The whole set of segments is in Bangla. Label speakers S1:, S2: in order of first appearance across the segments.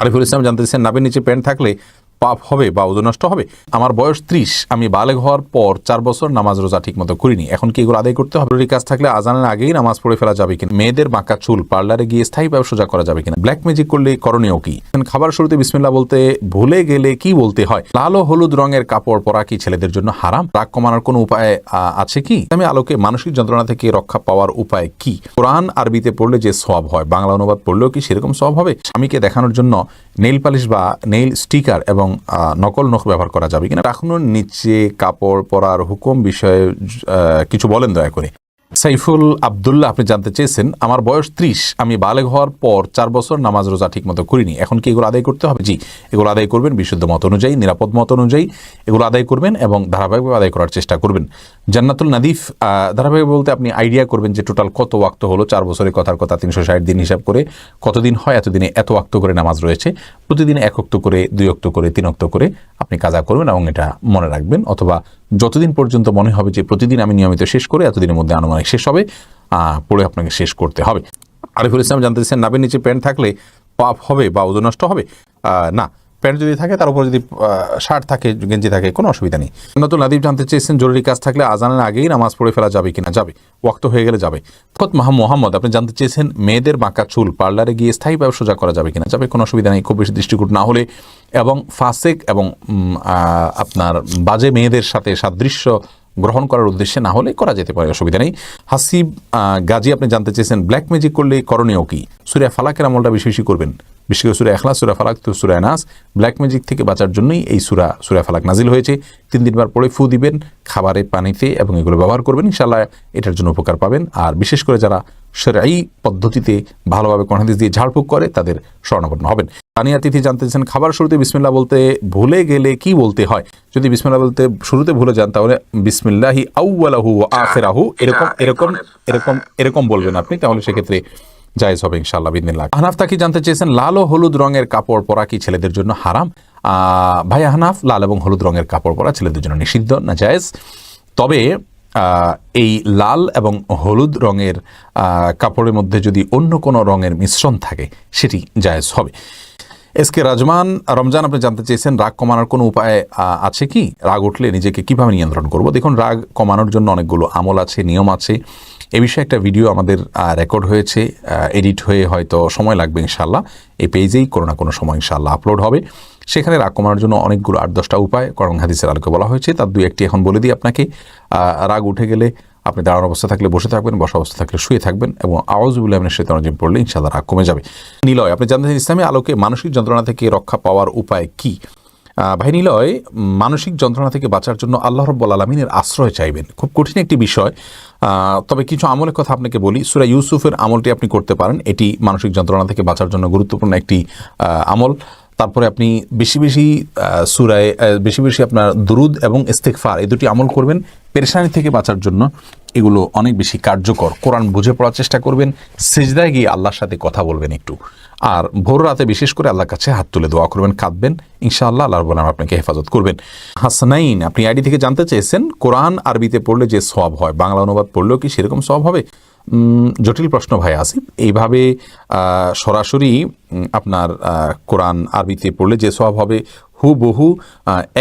S1: আরিফুল ইসলাম জানতে চাইছেন নিচে প্যান্ট থাকলে পাপ হবে বা ওজন নষ্ট হবে। আমার বয়স ত্রিশ। আমি বালেগ হওয়ার পর চার বছর নামাজ রোজা ঠিক মতো করিনি। এখন কি এগুলো আদায় করতে হবে? কাজ থাকলে আজানের আগেই নামাজ পড়ে ফেলা যাবে কিনা? মেয়েদের বাঁকা চুল, পার্লারে গিয়ে স্থায়ীভাবে সোজা করা যাবে কিনা? ব্ল্যাক ম্যাজিক করলে করণীয় কি? খাবার শুরুতে বিসমিল্লা বলতে ভুলে গেলে কি বলতে হয়? লাল ও হলুদ রঙের কাপড় পরা কি ছেলেদের জন্য হারাম? রাগ কমানোর কোনো উপায় আছে কি? আমি আলোকে মানসিক যন্ত্রণা থেকে রক্ষা পাওয়ার উপায় কি? কোরআন আরবিতে পড়লে যে সব হয়, বাংলা অনুবাদ পড়লেও কি সেরকম সব হবে? স্বামীকে দেখানোর জন্য নেইল পালিশ বা নেইল স্টিকার এবং নকল নখ ব্যবহার করা যাবে কিনা। এখনও নিচে কাপড় পরার হুকুম বিষয়ে কিছু বলেন দয়া করে। সাইফুল আবদুল্লাহ, আপনি জানতে চেয়েছেন, আমার বয়স ত্রিশ, আমি বালেগ হওয়ার পর চার বছর নামাজ রোজা ঠিক মতো করিনি। এখন কি এগুলো আদায় করতে হবে? জি, এগুলো আদায় করবেন বিশুদ্ধ মত অনুযায়ী, নিরাপদ মত অনুযায়ী এগুলো আদায় করবেন এবং ধারাবাহিকভাবে আদায় করার চেষ্টা করবেন। জান্নাতুল নাদিফ ধারাবাহিক বলতে আপনি আইডিয়া করবেন যে টোটাল কত ওয়াক্ত হলো, চার বছরের কথার কথা তিনশো ষাট দিন হিসাব করে কতদিন হয়, এতদিনে এত ওয়াক্ত করে নামাজ রয়েছে, প্রতিদিন এক অক্ত করে, দুই অক্ত করে, তিন অক্ত করে আপনি কাজা করবেন এবং এটা মনে রাখবেন। অথবা যতদিন পর্যন্ত মনে হবে যে প্রতিদিন আমি নিয়মিত শেষ করে, এতদিনের মধ্যে আনুমানিক শেষ হবে পড়ে আপনাকে শেষ করতে হবে। আরিফুল ইসলাম জানতে চাইছেন নাবের নিচে প্যান্ট থাকলে পাপ হবে বা ওজন নষ্ট হবে? না। প্যান্ট যদি থাকে, তার উপর যদি শার্ট থাকে, গেঞ্জি থাকে, কোনো অসুবিধা নেই। নতুন নাদিব জানতে চেয়েছেন, জরুরি কাজ থাকলে আজানের আগেই নামাজ পড়ে ফেলা যাবে কিনা? যাবে। ওয়াক্ত হয়ে গেলে যাবে। ফত মাহা মোহাম্মদ, আপনি জানতে চেয়েছেন, মেয়েদের বাঁকা চুল, পার্লারে গিয়ে স্থায়ীভাবে সোজা করা যাবে কিনা? যাবে, কোনো অসুবিধা নেই, খুব বেশি দৃষ্টিকূট না হলে। এবং ফাসেক এবং আপনার বাজে মেয়েদের সাথে সাদৃশ্য গ্রহণ করার উদ্দেশ্যে না হলে করা যেতে পারে, অসুবিধা নেই। হাসিব গাজী, আপনি জানতে চেয়েছেন, ব্ল্যাক ম্যাজিক করলে করণীয় কি? সুরিয়া ফালাকের আমলটা বেশি বেশি করবেন। বিশেষ করে সুরা এখলা সুরা ফালাক তো সুরা নাস। ব্ল্যাক ম্যাজিক থেকে বাঁচার জন্যই এই সুরা সুরা ফালাক নাজিল হয়েছে। তিন দিনবার পরে ফু দিবেন খাবারে পানিতে এবং এগুলো ব্যবহার করবেন। ইনশাল্লাহ এটার জন্য উপকার পাবেন। আর বিশেষ করে যারা সেরাই পদ্ধতিতে ভালোভাবে কণাদিস দিয়ে ঝাড়ফুঁক করে, তাদের স্বর্ণাপন্ন হবেন। তানিয়া তিথি জানতে চান খাবার শুরুতে বিসমিল্লা বলতে ভুলে গেলে কি বলতে হয়? যদি বিসমিল্লা বলতে শুরুতে ভুলে যান, তাহলে বিসমিল্লাহি আউ্লাহু আখেরাহু, এরকম এরকম এরকম এরকম বলবেন আপনি। তাহলে সেক্ষেত্রে জায়েজ হবে ইনশাআল্লাহ বিদিনিল্লাহ। আহনাফ তাকি জানতে চেয়েছেন, লাল ও হলুদ রঙের কাপড় পরা কি ছেলেদের জন্য হারাম? ভাই আহনাফ, লাল এবং হলুদ রঙের কাপড় পরা ছেলেদের জন্য নিষিদ্ধ, না জায়েজ? তবে এই লাল এবং হলুদ রঙের কাপড়ের মধ্যে যদি অন্য কোনো রঙের মিশ্রণ থাকে, সেটি জায়েজ হবে। এসকে রাজমান, রমজান, আপনি জানতে চেয়েছেন রাগ কমানোর কোনো উপায় আছে কি? রাগ উঠলে নিজেকে কীভাবে নিয়ন্ত্রণ করব? দেখুন, রাগ কমানোর জন্য অনেকগুলো আমল আছে, নিয়ম আছে। এ বিষয়ে একটা ভিডিও আমাদের রেকর্ড হয়েছে এডিট হয়ে হয়তো সময় লাগবে ইনশাল্লাহ এই পেজেই কোনো না কোনো সময় ইনশাল্লাহ আপলোড হবে। সেখানে রাগ কমানোর জন্য অনেকগুলো আট দশটা উপায় করং হাদিসের আলোকে বলা হয়েছে। তার দুই একটি এখন বলে দিই আপনাকে। রাগ উঠে গেলে আপনি দাঁড়ানো অবস্থা থাকলে বসে থাকবেন, বসা অবস্থা থাকলে শুয়ে থাকবেন এবং আওয়াজুবুল্লাহ আপনি সেতন জিম পড়লে ইনশাল্লাহ রাগ কমে যাবে। নিলয়, আপনি জানতে চান ইসলামী আলোকে মানসিক যন্ত্রণা থেকে রক্ষা পাওয়ার উপায় কি? ভাই নিলয়, মানসিক যন্ত্রণা থেকে বাঁচার জন্য আল্লাহ রব্বুল আলমিনের আশ্রয় চাইবেন। খুব কঠিন একটি বিষয়। তবে কিছু আমলের কথা আপনাকে বলি। সুরা ইউসুফের আমলটি আপনি করতে পারেন। এটি মানসিক যন্ত্রণা থেকে বাঁচার জন্য গুরুত্বপূর্ণ একটি আমল। তারপরে আপনি বেশি বেশি সুরায় বেশি বেশি আপনার দুরুদ এবং ইস্তেকফার এই দুটি আমল করবেন পেরেশানি থেকে বাঁচার জন্য। এগুলো অনেক বেশি কার্যকর। কোরআন বুঝে পড়ার চেষ্টা করবেন, সেজদায় গিয়ে আল্লাহর সাথে কথা বলবেন একটু। আর ভোর রাতে বিশেষ করে আল্লাহর কাছে হাত তুলে দোয়া করবেন, কাঁদবেন, ইনশাআল্লাহ আল্লাহর বলে আপনাকে হেফাজত করবেন। হাসনাইন, আপনি আইডি থেকে জানতে চেয়েছেন, কোরআন আরবিতে পড়লে যে সব হয়, বাংলা অনুবাদ পড়লেও কি সেরকম সব হবে? জটিল প্রশ্ন ভাই আসিফ। এইভাবে সরাসরি আপনার কোরআন আরবিতে পড়লে যে সব হবে, হুবহু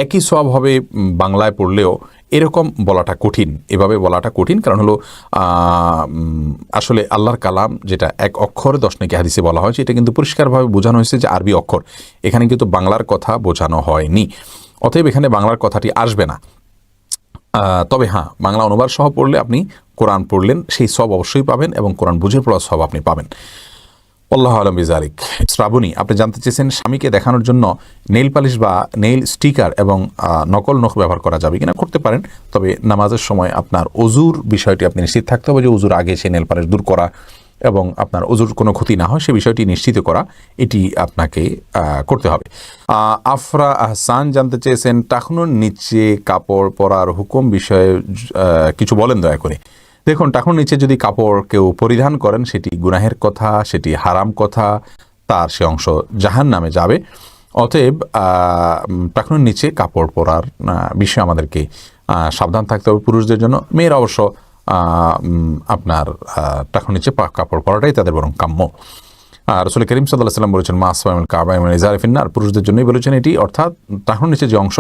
S1: একই সব হবে বাংলায় পড়লেও এরকম বলাটা কঠিন। এভাবে বলাটা কঠিন কারণ হলো আসলে আল্লাহর কালাম যেটা এক অক্ষর দশ নাকি হাদিসে বলা হয়েছে এটা কিন্তু পরিষ্কারভাবে বোঝানো হয়েছে যে আরবি অক্ষর। এখানে কিন্তু বাংলার কথা বোঝানো হয়নি। অতএব এখানে বাংলার কথাটি আসবে না। তবে হ্যাঁ বাংলা অনুবাদ সহ পড়লে আপনি কোরআন পড়লেন, সেই সব অবশ্যই পাবেন এবং কোরআন বুঝে পড়ার সব আপনি পাবেন। আল্লাহ আলম বিজারিক শ্রাবণী, আপনি জানতে চেয়েছেন স্বামীকে দেখানোর জন্য নেইল পালিশ বা নেইল স্টিকার এবং নকল নখ ব্যবহার করা যাবে কিনা করতে পারেন, তবে নামাজের সময় আপনার অজুর বিষয়টি আপনি নিশ্চিত থাকতে হবে যে অজুর আগে সেই নেল পালিশ দূর করা এবং আপনার অজুর কোনো ক্ষতি না হয়, সে বিষয়টি নিশ্চিত করা, এটি আপনাকে করতে হবে। আফরা আহসান জানতে চেয়েছেন, টাকনুর নিচে কাপড় পরার হুকুম বিষয়ে কিছু বলেন দয়া করে। দেখুন, টাকুর নিচে যদি কাপড় কেউ পরিধান করেন, সেটি গুনাহের কথা, সেটি হারাম কথা, তার সে অংশ জাহান নামে যাবে। অতএব টাকুনের নিচে কাপড় পরার বিষয়ে আমাদেরকে সাবধান থাকতে হবে পুরুষদের জন্য। মেয়েরা অবশ্য আপনার টাকুর নিচে কাপড় পরাটাই তাদের বরং কাম্য। রসুল করিম সাল্লাহ সাল্লাম বলেছেন মাস কাবা ইজারিফিন্নার পুরুষদের জন্যই বলেছেন এটি। অর্থাৎ তাহর নিচে যে অংশ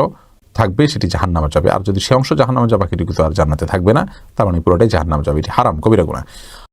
S1: থাকবে, সেটি জাহান নামা যাবে। আর যদি সে অংশ জাহান নামা যাবে, বাকিটুকু তো আর জান্নাতে থাকবে না। তার মানে পুরোটাই জাহান নামা যাবে, এটি হারাম কবিরা গুণা